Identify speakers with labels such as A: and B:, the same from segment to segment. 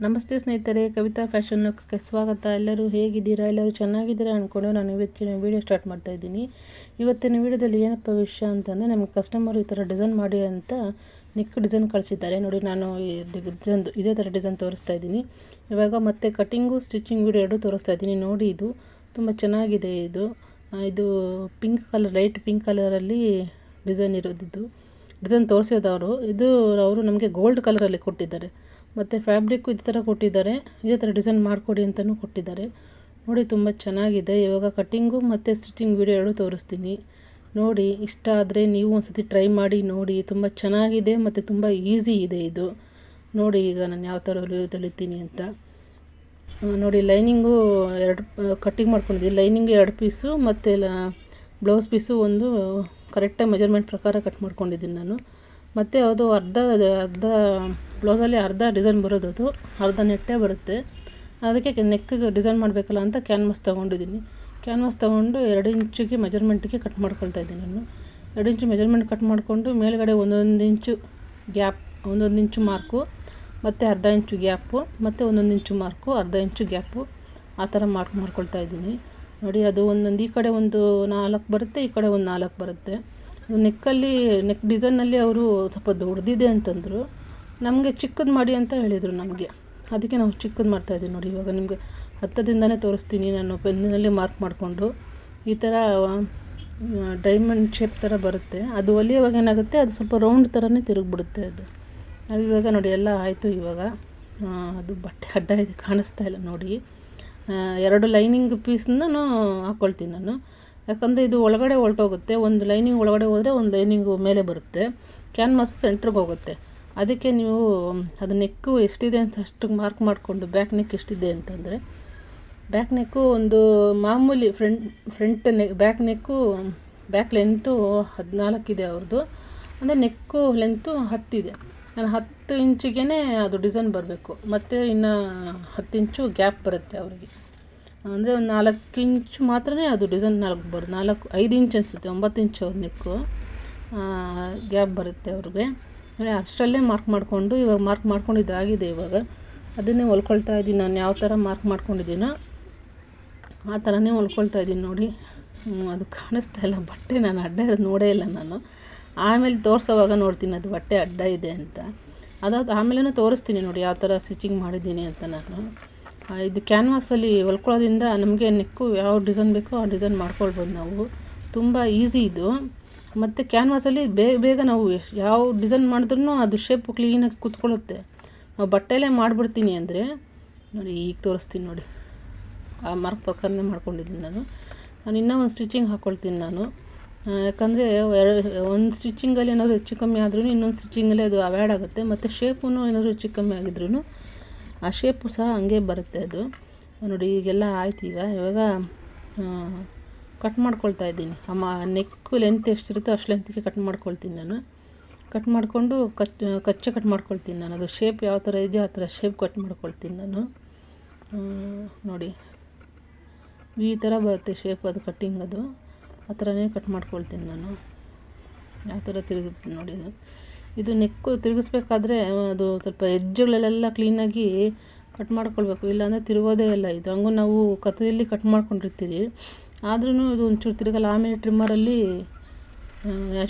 A: ನಮಸ್ತೆ ಸ್ನೇಹಿತರೆ, ಕವಿತಾ ಫ್ಯಾಷನ್ ಸ್ವಾಗತ. ಎಲ್ಲರೂ ಹೇಗಿದ್ದೀರಾ? ಎಲ್ಲರೂ ಚೆನ್ನಾಗಿದ್ದೀರಾ ಅಂದ್ಕೊಂಡು ನಾನು ಇವತ್ತಿನ ವೀಡಿಯೋ ಸ್ಟಾರ್ಟ್ ಮಾಡ್ತಾ ಇದ್ದೀನಿ. ಇವತ್ತಿನ ವೀಡಿಯೋದಲ್ಲಿ ಏನಪ್ಪ ವಿಷಯ ಅಂತಂದರೆ, ನಮ್ಮ ಕಸ್ಟಮರ್ ಈ ಥರ ಡಿಸೈನ್ ಮಾಡಿ ಅಂತ ನೆಕ್ ಡಿಸೈನ್ ಕಳಿಸಿದ್ದಾರೆ. ನೋಡಿ, ನಾನು ಇದೇ ಥರ ಡಿಸೈನ್ ತೋರಿಸ್ತಾ ಇದ್ದೀನಿ. ಇವಾಗ ಮತ್ತೆ ಕಟಿಂಗು ಸ್ಟಿಚಿಂಗ್ ವೀಡಿಯೋ ಎರಡು ತೋರಿಸ್ತಾ ಇದ್ದೀನಿ. ನೋಡಿ ಇದು. ತುಂಬ ಚೆನ್ನಾಗಿದೆ ಇದು. ಇದು ಪಿಂಕ್ ಕಲರ್ ಲೈಟ್ ಪಿಂಕ್ ಕಲರಲ್ಲಿ ಡಿಸೈನ್ ಇರೋದಿದ್ದು. ಡಿಸೈನ್ ತೋರಿಸಿದವರು ಇದು ಅವರು ನಮಗೆ ಗೋಲ್ಡ್ ಕಲರಲ್ಲಿ ಕೊಟ್ಟಿದ್ದಾರೆ. ಮತ್ತು ಫ್ಯಾಬ್ರಿಕ್ಕು ಇದೇ ಥರ ಕೊಟ್ಟಿದ್ದಾರೆ. ಇದೇ ಥರ ಡಿಸೈನ್ ಮಾಡಿಕೊಡಿ ಅಂತಲೂ ಕೊಟ್ಟಿದ್ದಾರೆ. ನೋಡಿ ತುಂಬ ಚೆನ್ನಾಗಿದೆ. ಇವಾಗ ಕಟ್ಟಿಂಗು ಮತ್ತು ಸ್ಟಿಚಿಂಗ್ ವಿಡಿಯೋ ತೋರಿಸ್ತೀನಿ. ನೋಡಿ, ಇಷ್ಟ ಆದರೆ ನೀವು ಒಂದ್ಸತಿ ಟ್ರೈ ಮಾಡಿ ನೋಡಿ. ತುಂಬ ಚೆನ್ನಾಗಿದೆ ಮತ್ತು ತುಂಬ ಈಸಿ ಇದೆ ಇದು. ನೋಡಿ, ಈಗ ನಾನು ಯಾವ ಥರ ತಲಿತೀನಿ ಅಂತ. ನೋಡಿ ಲೈನಿಂಗು ಎರಡು ಕಟ್ಟಿಂಗ್ ಮಾಡ್ಕೊಂಡಿದ್ದೀನಿ ಲೈನಿಂಗ್ ಎರಡು ಪೀಸು ಮತ್ತು ಬ್ಲೌಸ್ ಪೀಸು ಒಂದು ಕರೆಕ್ಟಾಗಿ ಮೆಜರ್ಮೆಂಟ್ ಪ್ರಕಾರ ಕಟ್ ಮಾಡ್ಕೊಂಡಿದ್ದೀನಿ ನಾನು. ಮತ್ತು ಅದು ಅರ್ಧ ಅರ್ಧ ಬ್ಲೌಸಲ್ಲಿ ಅರ್ಧ ಡಿಸೈನ್ ಬರೋದು ಅದು. ಅರ್ಧ ನೆಟ್ಟೇ ಬರುತ್ತೆ. ಅದಕ್ಕೆ ನೆಕ್ಕಿಗೆ ಡಿಸೈನ್ ಮಾಡಬೇಕಲ್ಲ ಅಂತ ಕ್ಯಾನ್ವಾಸ್ ತೊಗೊಂಡಿದ್ದೀನಿ. ಕ್ಯಾನ್ವಾಸ್ ತೊಗೊಂಡು ಎರಡು ಇಂಚಿಗೆ ಮೆಜರ್ಮೆಂಟಿಗೆ ಕಟ್ ಮಾಡ್ಕೊಳ್ತಾ ಇದ್ದೀನಿ ನಾನು. ಎರಡು ಇಂಚು ಮೆಜರ್ಮೆಂಟ್ ಕಟ್ ಮಾಡಿಕೊಂಡು ಮೇಲುಗಡೆ ಒಂದೊಂದು ಇಂಚು ಗ್ಯಾಪ್, ಒಂದೊಂದು ಇಂಚು ಮಾರ್ಕು, ಮತ್ತು ಅರ್ಧ ಇಂಚು ಗ್ಯಾಪು, ಮತ್ತು ಒಂದೊಂದು ಇಂಚು ಮಾರ್ಕು, ಅರ್ಧ ಇಂಚು ಗ್ಯಾಪು ಆ ಥರ ಮಾರ್ಕ್ ಮಾಡ್ಕೊಳ್ತಾ ಇದ್ದೀನಿ. ನೋಡಿ, ಅದು ಒಂದೊಂದು, ಈ ಕಡೆ ಒಂದು ನಾಲ್ಕು ಬರುತ್ತೆ, ಈ ಕಡೆ ಒಂದು ನಾಲ್ಕು ಬರುತ್ತೆ. ನೆಕ್ಕಲ್ಲಿ, ನೆಕ್ ಡಿಸೈನಲ್ಲಿ ಅವರು ಸ್ವಲ್ಪ ದೊಡ್ಡದಿದೆ ಅಂತಂದರು. ನಮಗೆ ಚಿಕ್ಕದು ಮಾಡಿ ಅಂತ ಹೇಳಿದರು ನಮಗೆ. ಅದಕ್ಕೆ ನಾವು ಚಿಕ್ಕದು ಮಾಡ್ತಾಯಿದ್ದೀವಿ ನೋಡಿ, ಇವಾಗ ನಿಮಗೆ ಹತ್ತದಿಂದನೇ ತೋರಿಸ್ತೀನಿ ನಾನು ಪೆನ್ನಿನಲ್ಲಿ ಮಾರ್ಕ್ ಮಾಡಿಕೊಂಡು. ಈ ಥರ ಡೈಮಂಡ್ ಶೇಪ್ ಥರ ಬರುತ್ತೆ. ಅದು ಹೊಲಿಯುವಾಗ ಏನಾಗುತ್ತೆ, ಅದು ಸ್ವಲ್ಪ ರೌಂಡ್ ಥರನೇ ತಿರುಗಿಬಿಡುತ್ತೆ ಅದು. ನಾವು ಇವಾಗ ನೋಡಿ, ಎಲ್ಲ ಆಯಿತು ಇವಾಗ. ಅದು ಬಟ್ಟೆ ಅಡ್ಡ ಇದೆ, ಕಾಣಿಸ್ತಾ ಇಲ್ಲ ನೋಡಿ. ಎರಡು ಲೈನಿಂಗ್ ಪೀಸ್ನೂ ಹಾಕ್ಕೊಳ್ತೀನಿ ನಾನು. ಯಾಕಂದರೆ ಇದು ಒಳಗಡೆ ಹೊರ್ಟೋಗುತ್ತೆ ಒಂದು ಲೈನಿಂಗ್ ಒಳಗಡೆ ಹೋದರೆ ಒಂದು ಲೈನಿಂಗು ಮೇಲೆ ಬರುತ್ತೆ ಕ್ಯಾನ್ವಾಸ್ ಸೆಂಟ್ರಿಗೆ ಹೋಗುತ್ತೆ. ಅದಕ್ಕೆ ನೀವು, ಅದು ನೆಕ್ಕು ಎಷ್ಟಿದೆ ಅಂತ ಅಷ್ಟು ಮಾರ್ಕ್ ಮಾಡಿಕೊಂಡು ಬ್ಯಾಕ್ ನೆಕ್ ಎಷ್ಟಿದೆ ಅಂತಂದರೆ ಬ್ಯಾಕ್ ನೆಕ್ಕು ಒಂದು ಮಾಮೂಲಿ front front neck back neck back length ಹದಿನಾಲ್ಕಿದೆ ಅವ್ರದ್ದು ಅಂದರೆ ನೆಕ್ಕು ಲೆಂತು ಹತ್ತಿದೆ ನಾನು ಹತ್ತು ಇಂಚಿಗೆ ಅದು ಡಿಸೈನ್ ಬರಬೇಕು. ಮತ್ತು ಇನ್ನು ಹತ್ತು ಇಂಚು ಗ್ಯಾಪ್ ಬರುತ್ತೆ ಅವರಿಗೆ. ಅಂದರೆ ಒಂದು ನಾಲ್ಕು ಇಂಚು ಮಾತ್ರನೇ ಅದು ಡಿಸೈನ್ ನಾಲ್ಕು ಬರು, ನಾಲ್ಕು, ಐದು ಇಂಚ್ ಅನಿಸುತ್ತೆ, ಒಂಬತ್ತು ಇಂಚ್ ಅವ್ರ ನೆಕ್ಕು ಗ್ಯಾಪ್ ಬರುತ್ತೆ ಅವ್ರಿಗೆ. ಅಂದರೆ ಅಷ್ಟರಲ್ಲೇ ಮಾರ್ಕ್ ಮಾಡಿಕೊಂಡು, ಇವಾಗ ಮಾರ್ಕ್ ಮಾಡ್ಕೊಂಡಿದ್ದಾಗಿದೆ ಇವಾಗ. ಅದನ್ನೇ ಹೊಲ್ಕೊಳ್ತಾ ಇದ್ದೀನಿ ನಾನು, ಯಾವ ಥರ ಮಾರ್ಕ್ ಮಾಡ್ಕೊಂಡಿದ್ದೀನೋ ಆ ಥರನೇ ಹೊಲ್ಕೊಳ್ತಾ ಇದ್ದೀನಿ ನೋಡಿ. ಅದು ಕಾಣಿಸ್ತಾ ಇಲ್ಲ, ಬಟ್ಟೆ ನಾನು ಅಡ್ಡ ನೋಡೇ ಇಲ್ಲ ನಾನು. ಆಮೇಲೆ ತೋರಿಸೋವಾಗ ನೋಡ್ತೀನಿ, ಅದು ಬಟ್ಟೆ ಅಡ್ಡ ಇದೆ ಅಂತ. ಅದಾದ ಆಮೇಲೆ ತೋರಿಸ್ತೀನಿ ನೋಡಿ, ಯಾವ ಥರ ಸ್ಟಿಚಿಂಗ್ ಮಾಡಿದ್ದೀನಿ ಅಂತ ನಾನು. ಇದು ಕ್ಯಾನ್ವಾಸಲ್ಲಿ ಹೊಲ್ಕೊಳ್ಳೋದ್ರಿಂದ ನಮಗೆ ನೆಕ್ಕು ಯಾವ ಡಿಸೈನ್ ಬೇಕೋ ಆ ಡಿಸೈನ್ ಮಾಡ್ಕೊಳ್ಬೋದು ನಾವು. ತುಂಬ ಈಸಿ ಇದು. ಮತ್ತು ಕ್ಯಾನ್ವಾಸಲ್ಲಿ ಬೇಗ ಬೇಗ ನಾವು ಎಷ್ಟು ಯಾವ ಡಿಸೈನ್ ಮಾಡಿದ್ರೂ ಅದು ಶೇಪ್ ಕ್ಲೀನಾಗಿ ಕೂತ್ಕೊಳ್ಳುತ್ತೆ. ನಾವು ಬಟ್ಟೆಲೇ ಮಾಡಿಬಿಡ್ತೀನಿ ಅಂದರೆ, ನೋಡಿ ಈಗ ತೋರಿಸ್ತೀನಿ ನೋಡಿ. ಆ ಮಾರ್ಕ್ ಪ್ರಕಾರನೇ ಮಾಡ್ಕೊಂಡಿದ್ದೀನಿ ನಾನು. ನಾನು ಇನ್ನೂ ಒಂದು ಸ್ಟಿಚಿಂಗ್ ಹಾಕ್ಕೊಳ್ತೀನಿ ನಾನು. ಯಾಕಂದರೆ ಒಂದು ಸ್ಟಿಚಿಂಗಲ್ಲಿ ಏನಾದರೂ ಹೆಚ್ಚು ಕಮ್ಮಿ ಆದ್ರೂ ಇನ್ನೊಂದು ಸ್ಟಿಚಿಂಗಲ್ಲಿ ಅದು ಅವಾಯ್ಡ್ ಆಗುತ್ತೆ. ಮತ್ತು ಶೇಪೂ ಏನಾದರೂ ಹೆಚ್ಚು ಕಮ್ಮಿ ಆಗಿದ್ರೂ ಆ ಶೇಪು ಸಹ ಹಂಗೆ ಬರುತ್ತೆ ಅದು. ನೋಡಿ, ಈಗೆಲ್ಲ ಆಯ್ತು ಈಗ. ಇವಾಗ ಕಟ್ ಮಾಡ್ಕೊಳ್ತಾ ಇದ್ದೀನಿ. ಅಮ್ಮ ನೆಕ್ಕು ಲೆಂತ್ ಎಷ್ಟಿರುತ್ತೋ ಅಷ್ಟು ಲೆಂತಿಗೆ ಕಟ್ ಮಾಡ್ಕೊಳ್ತೀನಿ ನಾನು. ಕಟ್ ಮಾಡಿಕೊಂಡು ಕಚ್, ಕಚ್ಚೆ ಕಟ್ ಮಾಡ್ಕೊಳ್ತೀನಿ ನಾನು. ಅದು ಶೇಪ್ ಯಾವ ಥರ ಇದೆಯೋ ಆ ಥರ ಶೇಪ್ ಕಟ್ ಮಾಡ್ಕೊಳ್ತೀನಿ ನಾನು. ನೋಡಿ. ಈ ಥರ ಬರುತ್ತೆ ಶೇಪ್ ಅದು ಕಟ್ಟಿಂಗ್ ಅದು. ಆ ಥರನೇ ಕಟ್ ಮಾಡ್ಕೊಳ್ತೀನಿ ನಾನು. ಯಾವ ಥರ ತಿರುಗುತ್ತೆ ನೋಡಿ ಇದು. ನೆಕ್ಕು ತಿರುಗಿಸ್ಬೇಕಾದ್ರೆ ಅದು ಸ್ವಲ್ಪ ಎಜ್ಜುಗಳಲ್ಲೆಲ್ಲ ಕ್ಲೀನಾಗಿ ಕಟ್ ಮಾಡ್ಕೊಳ್ಬೇಕು. ಇಲ್ಲಾಂದರೆ ತಿರುಗೋದೇ ಇಲ್ಲ. ಇದು ಹಂಗೂ ನಾವು ಕತ್ತರಿಯಲ್ಲಿ ಕಟ್ ಮಾಡ್ಕೊಂಡಿರ್ತೀವಿ. ಆದ್ರೂ ಇದು ಒಂಚೂರು ತಿರುಗಲ್ಲ. ಆಮೇಲೆ ಟ್ರಿಮ್ಮರಲ್ಲಿ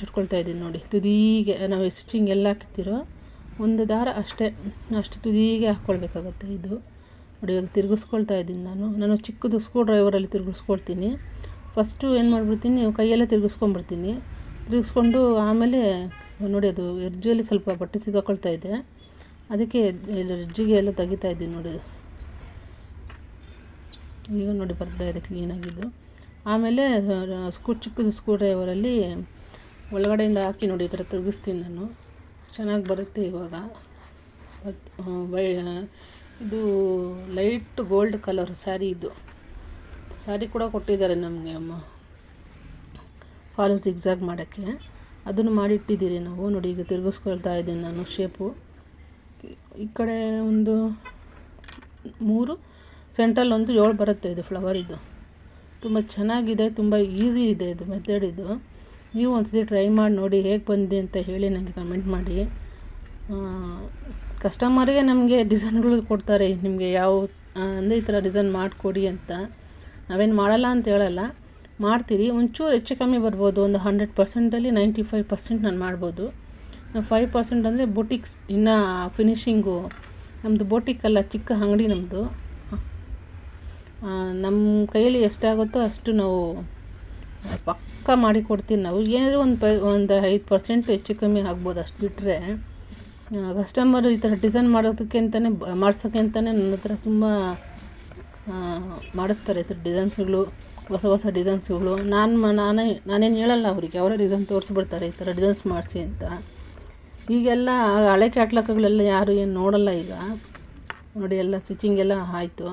A: ಇಟ್ಕೊಳ್ತಾ ಇದ್ದೀನಿ ನೋಡಿ. ತುದೀಗೆ ನಾವು ಸ್ಟಿಚಿಂಗ್ ಎಲ್ಲ ಹಾಕಿರ್ತೀರೋ, ಒಂದು ದಾರ ಅಷ್ಟೇ. ಅಷ್ಟು ತುದೀಗೆ ಹಾಕ್ಕೊಳ್ಬೇಕಾಗತ್ತೆ ಇದು. ನೋಡಿ, ಇವಾಗ ತಿರುಗಿಸ್ಕೊಳ್ತಾ ಇದ್ದೀನಿ ನಾನು. ನಾನು ಚಿಕ್ಕದು ಸ್ಕ್ರೂ ಡ್ರೈವರಲ್ಲಿ ತಿರುಗಿಸ್ಕೊಳ್ತೀನಿ. ಫಸ್ಟು ಏನು ಮಾಡಿಬಿಡ್ತೀನಿ, ಕೈಯಲ್ಲೇ ತಿರುಗಿಸ್ಕೊಂಡ್ಬಿಡ್ತೀನಿ. ತಿರುಗಿಸ್ಕೊಂಡು ಆಮೇಲೆ ನೋಡಿ, ಅದು ಎರ್ಜಿಯಲ್ಲಿ ಸ್ವಲ್ಪ ಬಟ್ಟೆ ಸಿಗಾಕೊಳ್ತಾ ಇದೆ. ಅದಕ್ಕೆ ಎರ್ಜಿಗೆ ಎಲ್ಲ ತೆಗಿತಾ ಇದ್ದೀನಿ ನೋಡಿ. ಈಗ ನೋಡಿ ಬರ್ತಾ ಇದೆ ಕ್ಲೀನಾಗಿದ್ದು ಆಮೇಲೆ ಸ್ಕೂ, ಚಿಕ್ಕದು ಸ್ಕ್ರೂ ಡ್ರೈವರಲ್ಲಿ ಒಳಗಡೆಯಿಂದ ಹಾಕಿ ನೋಡಿ, ಈ ಥರ ತಿರುಗಿಸ್ತೀನಿ ನಾನು. ಚೆನ್ನಾಗಿ ಬರುತ್ತೆ ಇವಾಗ. ವೈ ಇದು ಲೈಟ್ ಗೋಲ್ಡ್ ಕಲರ್ ಸ್ಯಾರಿ ಇದು. ಸ್ಯಾರಿ ಕೂಡ ಕೊಟ್ಟಿದ್ದಾರೆ ನಮಗೆ ಅಮ್ಮ. ಫಾಲು ಜಿಗ್ಜಾಗ್ ಮಾಡೋಕ್ಕೆ. ಅದನ್ನು ಮಾಡಿಟ್ಟಿದ್ದೀರಿ ನಾವು. ನೋಡಿ, ಈಗ ತಿರುಗಿಸ್ಕೊಳ್ತಾ ಇದ್ದೀನಿ ನಾನು ಶೇಪು ಈ ಕಡೆ ಒಂದು ಮೂರು ಸೆಂಟ್ರಲ್ಲಿ ಒಂದು ಏಳು ಬರುತ್ತೆ ಇದು ಫ್ಲವರ್ ಇದು. ತುಂಬ ಚೆನ್ನಾಗಿದೆ, ತುಂಬ ಈಸಿ ಇದೆ ಇದು ಮೆಥಡ್ ಇದು. ನೀವು ಒಂದ್ಸತಿ ಟ್ರೈ ಮಾಡಿ ನೋಡಿ ಹೇಗೆ ಬಂದಿದೆ ಅಂತ ಹೇಳಿ ನನಗೆ ಕಮೆಂಟ್ ಮಾಡಿ. ಕಸ್ಟಮರ್ಗೆ ನಮಗೆ ಡಿಸೈನ್ಗಳು ಕೊಡ್ತಾರೆ, ನಿಮಗೆ ಯಾವ ಅಂದರೆ ಈ ಥರ ಡಿಸೈನ್ ಮಾಡಿಕೊಡಿ ಅಂತ. ನಾವೇನು ಮಾಡಲ್ಲ ಅಂತ ಹೇಳಲ್ಲ. ಮಾಡ್ತೀರಿ, ಒಂಚೂರು ಹೆಚ್ಚು ಕಮ್ಮಿ ಬರ್ಬೋದು, ಒಂದು ಹಂಡ್ರೆಡ್ ಪರ್ಸೆಂಟಲ್ಲಿ ನೈಂಟಿ ಫೈವ್ ಪರ್ಸೆಂಟ್ ನಾನು ಮಾಡ್ಬೋದು. ಫೈವ್ ಪರ್ಸೆಂಟ್ ಅಂದರೆ ಬೊಟಿಕ್ಸ್ ಇನ್ನೂ ಫಿನಿಷಿಂಗು ನಮ್ಮದು ಬೋಟಿಕ್ ಅಲ್ಲ, ಚಿಕ್ಕ ಅಂಗಡಿ ನಮ್ಮದು ನಮ್ಮ ಕೈಯಲ್ಲಿ ಎಷ್ಟಾಗುತ್ತೋ ಅಷ್ಟು ನಾವು ಪಕ್ಕ ಮಾಡಿ ಕೊಡ್ತೀವಿ ನಾವು. ಏನಾದರೂ ಒಂದು ಪೈ, ಒಂದು ಐದು ಪರ್ಸೆಂಟ್ ಹೆಚ್ಚು ಕಮ್ಮಿ ಆಗ್ಬೋದು ಅಷ್ಟು ಬಿಟ್ಟರೆ ಕಸ್ಟಮರ್ ಈ ಥರ ಡಿಸೈನ್ ಮಾಡೋದಕ್ಕೆ ಅಂತಲೇ ಮಾಡ್ಸೋಕ್ಕೆ ಅಂತಲೇ ನನ್ನ ಹತ್ರ ತುಂಬ ಮಾಡಿಸ್ತಾರೆ ಈ ಥರ ಡಿಸೈನ್ಸ್ಗಳು ಹೊಸ ಹೊಸ ಡಿಸೈನ್ಸ್ಗಳು. ನಾನು ನಾನೇ, ನಾನೇನು ಹೇಳಲ್ಲ ಅವರಿಗೆ. ಅವರೇ ಡಿಸೈನ್ ತೋರಿಸ್ಬಿಡ್ತಾರೆ ಈ ಥರ ಡಿಸೈನ್ಸ್ ಮಾಡಿಸಿ ಅಂತ. ಈಗೆಲ್ಲ ಹಳೆ ಕ್ಯಾಟ್ಲಾಕ್ಗಳೆಲ್ಲ ಯಾರು ಏನು ನೋಡಲ್ಲ ಈಗ. ನೋಡಿ ಎಲ್ಲ ಸ್ಟಿಚಿಂಗ್ ಎಲ್ಲ ಆಯಿತು.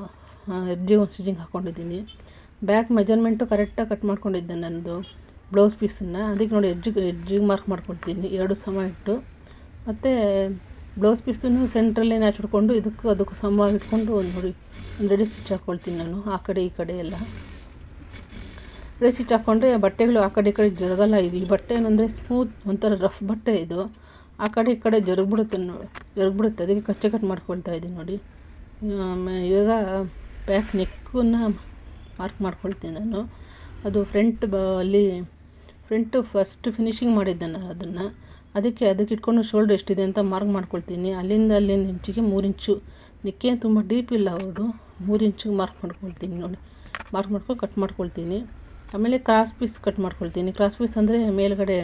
A: ಎಡ್ಜಿಗೆ ಒಂದು ಸ್ಟಿಚಿಂಗ್ ಹಾಕ್ಕೊಂಡಿದ್ದೀನಿ ಬ್ಯಾಕ್ ಮೆಜರ್ಮೆಂಟು ಕರೆಕ್ಟಾಗಿ ಕಟ್ ಮಾಡ್ಕೊಂಡಿದ್ದೆ ನನ್ನದು ಬ್ಲೌಸ್ ಪೀಸನ್ನು. ಅದಕ್ಕೆ ನೋಡಿ ಎಜ್ಜಿಗೆ ಎಡ್ಜಿಗೆ ಮಾರ್ಕ್ ಮಾಡ್ಕೊಡ್ತೀನಿ. ಎರಡು ಸಮ ಇಟ್ಟು. ಮತ್ತು ಬ್ಲೌಸ್ ಪೀಸನ್ನು ಸೆಂಟ್ರಲ್ಲೇ ಹಿಡ್ಕೊಂಡು ಇದಕ್ಕೂ ಅದಕ್ಕೂ ಸಮ ಇಟ್ಕೊಂಡು ಒಂದು ನೋಡಿ, ಒಂದು ರೆಡಿ ಸ್ಟಿಚ್ ಹಾಕ್ಕೊಳ್ತೀನಿ ನಾನು. ಆ ಕಡೆ, ಈ ಕಡೆ ಎಲ್ಲ. ರೆಡಿ ಹಾಕೊಂಡ್ರೆ ಹಾಕ್ಕೊಂಡ್ರೆ ಬಟ್ಟೆಗಳು ಆ ಕಡೆ ಈ ಕಡೆ ಜರಗಲ್ಲ. ಇದು ಈ ಬಟ್ಟೆ ಏನಂದರೆ ಸ್ಮೂತ್, ಒಂಥರ ರಫ್ ಬಟ್ಟೆ ಇದು. ಆ ಕಡೆ ಈ ಕಡೆ ಜರುಗ್ಬಿಡುತ್ತೆ ನೋಡಿ, ಜರುಗ್ಬಿಡುತ್ತೆ. ಅದಕ್ಕೆ ಕಚ್ಚೆ ಕಟ್ ಮಾಡ್ಕೊಳ್ತಾ ಇದ್ದೀನಿ ನೋಡಿ. ಇವಾಗ ಬ್ಯಾಕ್ ನೆಕ್ಕನ್ನು ಮಾರ್ಕ್ ಮಾಡ್ಕೊಳ್ತೀನಿ ನಾನು. ಅದು ಫ್ರಂಟ್ ಬ, ಅಲ್ಲಿ ಫ್ರಂಟು ಫಸ್ಟ್ ಫಿನಿಷಿಂಗ್ ಮಾಡಿದ್ದೆ ನಾನು ಅದನ್ನು. ಅದಕ್ಕೆ ಅದಕ್ಕೆ ಇಟ್ಕೊಂಡು ಶೋಲ್ಡ್ರ್ ಎಷ್ಟಿದೆ ಅಂತ ಮಾರ್ಕ್ ಮಾಡ್ಕೊಳ್ತೀನಿ. ಅಲ್ಲಿಂದ ಅಲ್ಲಿಂದ ಇಂಚಿಗೆ ಮೂರು ಇಂಚು. ನೆಕ್ಕೇ ತುಂಬ ಡೀಪ್ ಇಲ್ಲ ಅವರು ಮೂರು ಇಂಚಿಗೆ ಮಾರ್ಕ್ ಮಾಡ್ಕೊಳ್ತೀನಿ ನೋಡಿ. ಮಾರ್ಕ್ ಮಾಡ್ಕೊಂಡು ಕಟ್ ಮಾಡ್ಕೊಳ್ತೀನಿ. ಆಮೇಲೆ ಕ್ರಾಸ್ ಪೀಸ್ ಕಟ್ ಮಾಡ್ಕೊಳ್ತೀನಿ. ಕ್ರಾಸ್ ಪೀಸ್ ಅಂದರೆ ಮೇಲುಗಡೆ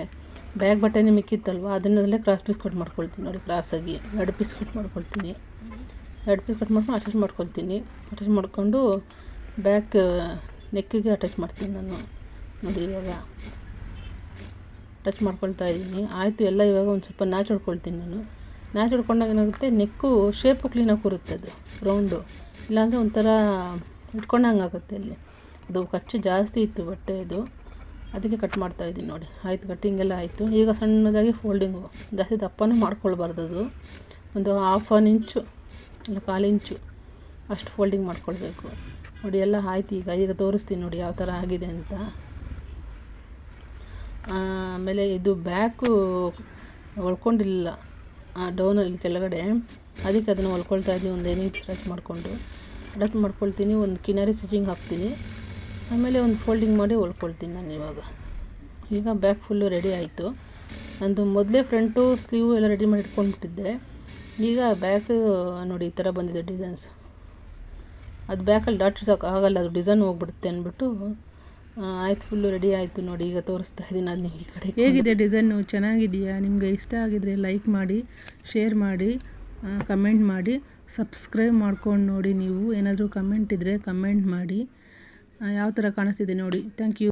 A: ಬ್ಯಾಗ್ ಬಟ್ಟೆ ಮಿಕ್ಕಿತ್ತಲ್ವ, ಅದನ್ನಲ್ಲೇ ಕ್ರಾಸ್ ಪೀಸ್ ಕಟ್ ಮಾಡ್ಕೊಳ್ತೀನಿ. ನೋಡಿ ಕ್ರಾಸಾಗಿ ಎರಡು ಪೀಸ್ ಕಟ್ ಮಾಡ್ಕೊಳ್ತೀನಿ. ಎರಡು ಪೀಸ್ ಕಟ್ ಮಾಡ್ಕೊಂಡು ಅಟ್ಯಾಚ್ ಮಾಡ್ಕೊಳ್ತೀನಿ. ಅಟ್ಯಾಚ್ ಮಾಡಿಕೊಂಡು ಬ್ಯಾಕ್ ನೆಕ್ಕಿಗೆ ಅಟ್ಯಾಚ್ ಮಾಡ್ತೀನಿ ನಾನು. ನೋಡಿ, ಇವಾಗ ಟಚ್ ಮಾಡ್ಕೊಳ್ತಾ ಇದ್ದೀನಿ. ಆಯಿತು, ಎಲ್ಲ ಇವಾಗ ಒಂದು ಸ್ವಲ್ಪ ನ್ಯಾಚ್ ಹೊಡ್ಕೊಳ್ತೀನಿ ನಾನು. ನ್ಯಾಚ್ ಹೊಡ್ಕೊಂಡಾಗ ಏನಾಗುತ್ತೆ ನೆಕ್ಕು ಶೇಪು ಕ್ಲೀನಾಗಿ ಕೂರುತ್ತೆ ಅದು ರೌಂಡು ಇಲ್ಲಾಂದರೆ ಒಂಥರ ಇಟ್ಕೊಂಡಂಗೆ ಆಗುತ್ತೆ ಅಲ್ಲಿ. ಅದು ಖರ್ಚು ಜಾಸ್ತಿ ಇತ್ತು ಬಟ್ಟೆ ಇದು. ಅದಕ್ಕೆ ಕಟ್ ಮಾಡ್ತಾ ಇದ್ದೀನಿ ನೋಡಿ. ಆಯಿತು ಕಟ್ಟಿಂಗ್ ಎಲ್ಲ ಆಯಿತು. ಈಗ ಸಣ್ಣದಾಗಿ ಫೋಲ್ಡಿಂಗು ಜಾಸ್ತಿ ದಪ್ಪನೂ ಮಾಡ್ಕೊಳ್ಬಾರ್ದು ಅದು. ಒಂದು ಹಾಫ್ ಆನ್ ಇಂಚು ಇಲ್ಲ ಕಾಲು ಇಂಚು ಅಷ್ಟು ಫೋಲ್ಡಿಂಗ್ ಮಾಡ್ಕೊಳ್ಬೇಕು. ನೋಡಿ, ಎಲ್ಲ ಆಯ್ತು ಈಗ. ಈಗ ತೋರಿಸ್ತೀನಿ ನೋಡಿ ಯಾವ ಥರ ಆಗಿದೆ ಅಂತ. ಆಮೇಲೆ ಇದು ಬ್ಯಾಕು ಹೊಲ್ಕೊಂಡಿಲ್ಲ. ಡೌನಲ್ಲಿ ಕೆಳಗಡೆ. ಅದಕ್ಕೆ ಅದನ್ನು ಹೊಲ್ಕೊಳ್ತಾ ಇದ್ದೀನಿ. ಒಂದು ಏನೇ ಸ್ಟ್ರೆಚ್ ಮಾಡಿಕೊಂಡು. ಅಡಚ್ ಮಾಡ್ಕೊಳ್ತೀನಿ. ಒಂದು ಕಿನಾರಿ ಸ್ಟಿಚಿಂಗ್ ಹಾಕ್ತೀನಿ. ಆಮೇಲೆ ಒಂದು ಫೋಲ್ಡಿಂಗ್ ಮಾಡಿ ಹೊಲ್ಕೊಳ್ತೀನಿ ನಾನು ಇವಾಗ. ಈಗ ಬ್ಯಾಕ್ ಫುಲ್ಲು ರೆಡಿ ಆಯಿತು. ನಂದು ಮೊದಲೇ ಫ್ರಂಟು ಸ್ಲೀವು ಎಲ್ಲ ರೆಡಿ ಮಾಡಿ ಇಟ್ಕೊಂಡ್ಬಿಟ್ಟಿದ್ದೆ. ಈಗ ಬ್ಯಾಕ್ ನೋಡಿ ಈ ಥರ ಬಂದಿದೆ ಡಿಸೈನ್ಸ್ ಅದು ಬ್ಯಾಕಲ್ಲಿ ಡಾಟ್ ಆಗಲ್ಲ, ಅದು ಡಿಸೈನ್ ಹೋಗ್ಬಿಡುತ್ತೆ ಅಂದ್ಬಿಟ್ಟು ಆಯ್ತು ಫುಲ್ಲು ರೆಡಿ ಆಯಿತು ನೋಡಿ, ಈಗ ತೋರಿಸ್ತಾ ಇದ್ದೀನಿ ಅದು ಈ ಕಡೆ ಹೇಗಿದೆ ಡಿಸೈನು ಚೆನ್ನಾಗಿದೆಯಾ? ನಿಮಗೆ ಇಷ್ಟ ಆಗಿದರೆ ಲೈಕ್ ಮಾಡಿ ಶೇರ್ ಮಾಡಿ ಕಮೆಂಟ್ ಮಾಡಿ. ಸಬ್ಸ್ಕ್ರೈಬ್ ಮಾಡ್ಕೊಂಡು ನೋಡಿ ನೀವು. ಏನಾದರೂ ಕಮೆಂಟ್ ಇದ್ದರೆ ಕಮೆಂಟ್ ಮಾಡಿ. ಯಾವ ಥರ ಕಾಣಿಸ್ತಿದೆ ನೋಡಿ. Thank you